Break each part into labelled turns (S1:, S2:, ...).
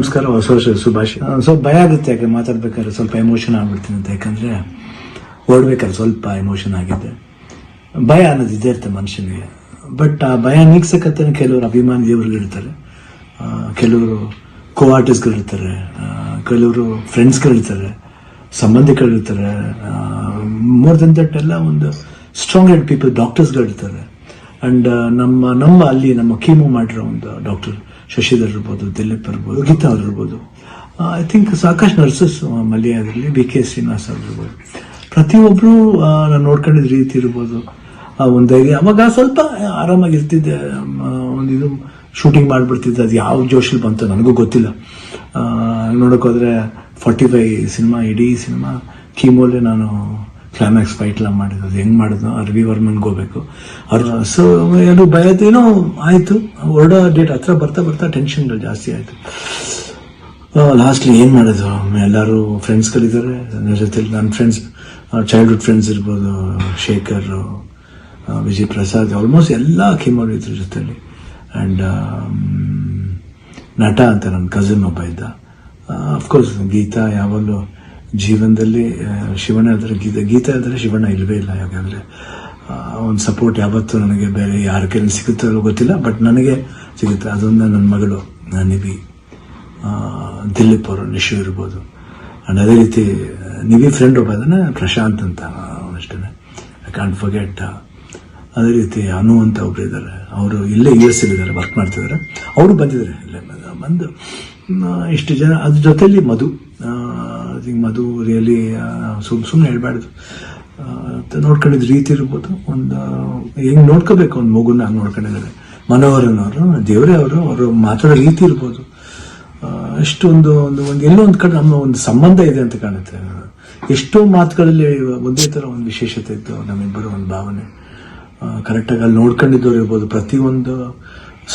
S1: ನಮಸ್ಕಾರ ಹೊಸ ಶುಭಾಶಯ. ಸ್ವಲ್ಪ ಭಯ ಆಗುತ್ತೆ ಯಾಕೆ ಮಾತಾಡ್ಬೇಕಾದ್ರೆ ಸ್ವಲ್ಪ ಎಮೋಷನ್ ಆಗ್ಬಿಡ್ತೀನಿ ಅಂತ, ಯಾಕಂದ್ರೆ ಓಡ್ಬೇಕಾದ್ರೆ ಸ್ವಲ್ಪ ಎಮೋಷನ್ ಆಗಿದೆ. ಭಯ ಅನ್ನೋದು ಇದೇ ಇರುತ್ತೆ ಮನುಷ್ಯನಿಗೆ. ಬಟ್ ಆ ಭಯ ನೀಗ್ಸಕತ್ತೆ ಕೆಲವರು ಅಭಿಮಾನಿ ದೇವರುಗಳು ಇರ್ತಾರೆ. ಕೆಲವರು ಕೋ ಆರ್ಟಿಸ್ಟ್ಗಳು ಇರ್ತಾರೆ ಕೆಲವರು ಫ್ರೆಂಡ್ಸ್ಗಳು ಇರ್ತಾರೆ, ಸಂಬಂಧಿಕರು ಇರ್ತಾರೆ ಮೋರ್ ದೆನ್ ದಟ್ ಎಲ್ಲ ಒಂದು ಸ್ಟ್ರಾಂಗ್ ಹೆಡ್ ಪೀಪಲ್ ಡಾಕ್ಟರ್ಸ್ಗಳು ಇರ್ತಾರೆ. ಅಂಡ್ ನಮ್ಮ ನಮ್ಮ ಅಲ್ಲಿ ನಮ್ಮ ಕೀಮೋ ಮಾಡಿರೋ ಒಂದು ಡಾಕ್ಟರ್ ಶಶಿಧರ್ ಇರ್ಬೋದು, ದಿಲೀಪ್ ಇರ್ಬೋದು, ಗೀತಾ ಅವ್ರು ಇರ್ಬೋದು. ಐ ಥಿಂಕ್ ಸಾಕಷ್ಟು nurses Mallya B K Srinivas ಅವ್ರು ಇರ್ಬೋದು. ಪ್ರತಿಯೊಬ್ಬರು ನಾನು ನೋಡ್ಕೊಂಡಿದ್ದ ರೀತಿ ಇರ್ಬೋದು. ಒಂದು ಧೈರ್ಯ. ಅವಾಗ ಸ್ವಲ್ಪ ಆರಾಮಾಗಿ ಇರ್ತಿದ್ದೆ. ಒಂದು ಇದು ಶೂಟಿಂಗ್ ಮಾಡಿಬಿಡ್ತಿದ್ದೆ. ಅದು ಯಾವ ಜೋಶಲ್ಲಿ ಬಂತು ನನಗೂ ಗೊತ್ತಿಲ್ಲ. ನೋಡೋಕ್ಕೋದ್ರೆ ಫಾರ್ಟಿ ಫೈ ಸಿನಿಮಾ ಇಡೀ ಸಿನಿಮಾ ಕೀಮೋಲೆ ನಾನು ಕ್ಲೈಮ್ಯಾಕ್ಸ್ ಫೈಟ್ ಎಲ್ಲ ಮಾಡಿದ್ದು. ಅದು ಹೆಂಗ್ ಮಾಡಿದ್ನೋ ಆ ರವಿ ವರ್ಮನ್ಗೆ ಹೋಗ್ಬೇಕು ಅವ್ರ ಸೊ ಏನು ಭಯದೇನೋ ಆಯ್ತು. ಹೊರಡೋ ಡೇಟ್ ಹತ್ರ ಬರ್ತಾ ಬರ್ತಾ ಟೆನ್ಷನ್ಗಳು ಜಾಸ್ತಿ ಆಯ್ತು. ಲಾಸ್ಟ್ಲಿ ಏನು ಮಾಡೋದು ಎಲ್ಲರೂ ಫ್ರೆಂಡ್ಸ್ಗಳಿದ್ದಾರೆ ನನ್ನ ಜೊತೆ ನನ್ನ ಫ್ರೆಂಡ್ಸ್ ಚೈಲ್ಡ್ಹುಡ್ ಫ್ರೆಂಡ್ಸ್ ಇರ್ಬೋದು, ಶೇಖರ್ ವಿಜಯ್ ಪ್ರಸಾದ್ ಆಲ್ಮೋಸ್ಟ್ ಎಲ್ಲ ಕಿಮ್ಮರು ಇದ್ರ ಜೊತೆಲಿ ಆ್ಯಂಡ್ ನಟ ಅಂತ ನನ್ನ ಕಸಿನ್ ಒಬ್ಬ ಇದ್ದ. ಅಫ್ಕೋರ್ಸ್ ಗೀತಾ ಯಾವಾಗಲೂ ಜೀವನದಲ್ಲಿ ಶಿವಣ್ಣ ಆದರೆ ಗೀತಾ ಗೀತೆ ಆದರೆ ಶಿವಣ್ಣ ಇಲ್ಲವೇ ಇಲ್ಲ ಯಾಕಂದರೆ ಒಂದು ಸಪೋರ್ಟ್ ಯಾವತ್ತೂ ನನಗೆ ಬೇರೆ ಯಾರ ಕೈಲಿ ಸಿಗುತ್ತೋ ಗೊತ್ತಿಲ್ಲ ಬಟ್ ನನಗೆ ಸಿಗುತ್ತೆ. ಅದೊಂದು ನನ್ನ ಮಗಳು ಆ, ದಿಲೀಪ್ ಅವರು ನಿಶು ಇರ್ಬೋದು. ಅಂಡ್ ಅದೇ ರೀತಿ ನಿವಿ ಫ್ರೆಂಡ್ ಒಬ್ಬ ಅದನ್ನು ಪ್ರಶಾಂತ್ ಅಂತ ಅಷ್ಟೇ. ಐ ಕಾಂಟ್ ಫರ್ಗೆಟ್ ಅದೇ ರೀತಿ ಅನು ಅಂತ ಒಬ್ರು ಇದ್ದಾರೆ. ಅವರು ಇಲ್ಲೇ ಯು ಎಸ್ ಇದ್ದಾರೆ ವರ್ಕ್ ಮಾಡ್ತಿದ್ದಾರೆ. ಅವರು ಬಂದಿದ್ದಾರೆ. ಇಲ್ಲೇ ಬಂದು ಇಷ್ಟು ಜನ ಅದ್ರ ಜೊತೆಯಲ್ಲಿ ಮಧು. ಥಿಂಕ್ ಮಧು ರಿಯಲಿ ಸುಮ್ ಸುಮ್ಮನೆ ಹೇಳ್ಬಾರ್ದು. ನೋಡ್ಕೊಂಡಿದ್ದ ರೀತಿ ಇರ್ಬೋದು. ಒಂದು ಹೆಂಗೆ ನೋಡ್ಕೋಬೇಕು ಒಂದು ಮಗುನ ಹಂಗ್ ನೋಡ್ಕೊಂಡಿದ್ದಾರೆ ಮನೋಹರನ್ ಅವರು ದೇವರೇ ಅವರು ಅವರು ಮಾತಾಡೋ ರೀತಿ ಇರ್ಬೋದು. ಎಷ್ಟೊಂದು ಎಷ್ಟು ಒಂದು ಒಂದು ಎಲ್ಲೋ ಒಂದು ಕಡೆ ನಮ್ಮ ಒಂದು ಸಂಬಂಧ ಇದೆ ಅಂತ ಕಾಣುತ್ತೆ. ಎಷ್ಟೋ ಮಾತುಗಳಲ್ಲಿ ಒಂದೇ ತರ ಒಂದು ವಿಶೇಷತೆ ಇತ್ತು ನಮ್ಮಿಬ್ಬರ ಒಂದು ಭಾವನೆ. ಕರೆಕ್ಟಾಗಿ ಅಲ್ಲಿ ನೋಡ್ಕೊಂಡಿದ್ದವ್ರು ಇರ್ಬೋದು. ಪ್ರತಿಯೊಂದು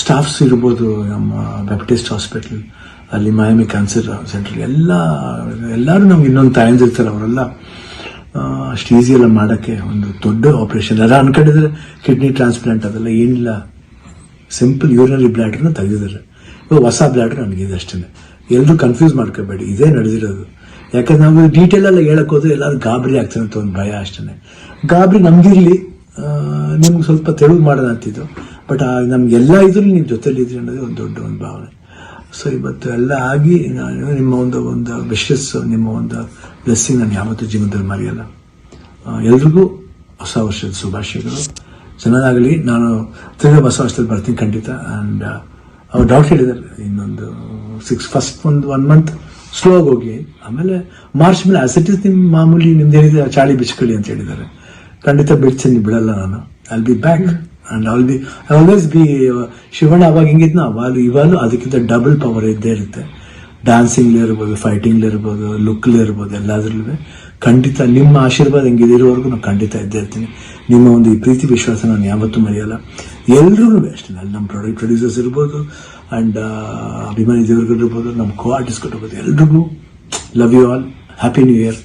S1: ಸ್ಟಾಫ್ಸ್ ಇರ್ಬೋದು ನಮ್ಮ ಬ್ಯಾಪ್ಟಿಸ್ಟ್ ಹಾಸ್ಪಿಟಲ್ ಅಲ್ಲಿ ಮಾಯಮಿ ಕ್ಯಾನ್ಸರ್ ಸೆಂಟರ್ ಎಲ್ಲ ಎಲ್ಲರೂ ನಮ್ಗೆ ಇನ್ನೊಂದು ತಾಯಂದಿರ್ತಾರೆ ಅವರೆಲ್ಲ. ಆ, ಅಷ್ಟು ಈಸಿ ಎಲ್ಲ ಮಾಡೋಕ್ಕೆ ಒಂದು ದೊಡ್ಡ ಆಪರೇಷನ್ ಅದ ಅನ್ಕೊಂಡಿದ್ರೆ ಕಿಡ್ನಿ ಟ್ರಾನ್ಸ್ಪ್ಲಾಂಟ್ ಅದೆಲ್ಲ ಏನಿಲ್ಲ. ಸಿಂಪಲ್ ಯೂರಿನರಿ ಬ್ಲ್ಯಾಡ್ರನ್ನ ತೆಗೆದಿದ್ದಾರೆ ಇವಾಗ ಹೊಸ ಬ್ಲ್ಯಾಡ್ರ್ ನನಗಿದೆ ಅಷ್ಟೇ. ಎಲ್ಲರೂ ಕನ್ಫ್ಯೂಸ್ ಮಾಡ್ಕೋಬೇಡಿ. ಇದೇ ನಡೆದಿರೋದು. ಯಾಕಂದ್ರೆ ನಾವು ಡೀಟೇಲ್ ಎಲ್ಲ ಹೇಳಕ್ ಹೋದ್ರೆ ಎಲ್ಲರೂ ಗಾಬರಿ ಆಗ್ತಾನೆ ಅಂತ ಒಂದು ಭಯ ಅಷ್ಟೇ ಗಾಬರಿ ನಮ್ಗಿರ್ಲಿ ನಿಮ್ಗೆ ಸ್ವಲ್ಪ ತೆಳು ಮಾಡೋಣ ಅಂತಿದ್ದು. ಬಟ್ ನಮ್ಗೆಲ್ಲ ಇದ್ರು ನೀವು ಜೊತೆಲಿ ಇದ್ರಿ ಅನ್ನೋದೇ ಒಂದು ದೊಡ್ಡ ಒಂದು ಭಾವನೆ. ಸೊ ಇವತ್ತು ಎಲ್ಲ ಆಗಿ ನಾನು ನಿಮ್ಮ ಒಂದು ಒಂದು ವಿಶಸ್ ನಿಮ್ಮ ಒಂದು ಬ್ಲೆಸ್ಸಿಂಗ್ ನಾನು ಯಾವತ್ತೂ ಜೀವನದಲ್ಲಿ ಮರೆಯಲ್ಲ. ಎಲ್ರಿಗೂ ಹೊಸ ವರ್ಷದ ಶುಭಾಶಯಗಳು. ಚೆನ್ನಾಗಲಿ ನಾನು ತಿರ್ಗಾ ಹೊಸ ವರ್ಷದಲ್ಲಿ ಬರ್ತೀನಿ ಖಂಡಿತ. ಆ್ಯಂಡ್ ಅವ್ರು ಡೌಟ್ ಹೇಳಿದ್ದಾರೆ. ಇನ್ನೊಂದು ಸಿಕ್ಸ್ ಫಸ್ಟ್ ಒಂದು ಒನ್ ಮಂತ್ ಸ್ಲೋ ಆಗಿ ಹೋಗಿ. ಆಮೇಲೆ ಮಾರ್ಚ್ ಮೇಲೆ ಆಸ್ ಇಟ್ ಇಸ್ ನಿಮ್ಮ ಮಾಮೂಲಿ ನಿಮ್ದು ಏನಿದೆ ಚಾಳಿ ಬಿಚ್ಕೊಳ್ಳಿ ಅಂತ ಹೇಳಿದ್ದಾರೆ. ಖಂಡಿತ ಬಿಡ್ತೀನಿ, ಬಿಡಲ್ಲ ನಾನು. I be back and all be always be Shivanna ಅವಾಗ ಹೆಂಗಿದ್ನ ಅವಾಗ ಇವಾಗಲೂ ಅದಕ್ಕಿಂತ ಡಬಲ್ ಪವರ್ ಇದ್ದೇ ಇರುತ್ತೆ. ಡ್ಯಾನ್ಸಿಂಗ್ಲೇ ಇರ್ಬೋದು ಫೈಟಿಂಗ್ಲಿ ಇರ್ಬೋದು ಲುಕ್ಲೇ ಇರ್ಬೋದು, ಎಲ್ಲದ್ರಲ್ಲೂ. ಖಂಡಿತ ನಿಮ್ಮ ಆಶೀರ್ವಾದ ಹಿಂಗೆ ಇರೋವರೆಗೂ ನಾನು ಖಂಡಿತ ಇದ್ದೇ ಇರ್ತೀನಿ. ನಿಮ್ಮ ಒಂದು ಈ ಪ್ರೀತಿ ವಿಶ್ವಾಸ ನಾನು ಯಾವತ್ತೂ ಮರೆಯಲ್ಲ. ಎಲ್ರಿಗೂ ಅಷ್ಟೇ ಅಲ್ಲಿ ನಮ್ಮ ಪ್ರಾಡಕ್ಟ್ ಪ್ರೊಡ್ಯೂಸರ್ಸ್ ಇರ್ಬೋದು ಆ್ಯಂಡ್ ಅಭಿಮಾನಿ ದೇವರುಗಳಿರ್ಬೋದು ನಮ್ಮ ಕೋ ಆರ್ಟಿಸ್ಟ್ ಇರ್ಬೋದು ಎಲ್ರಿಗೂ. Love you all happy new year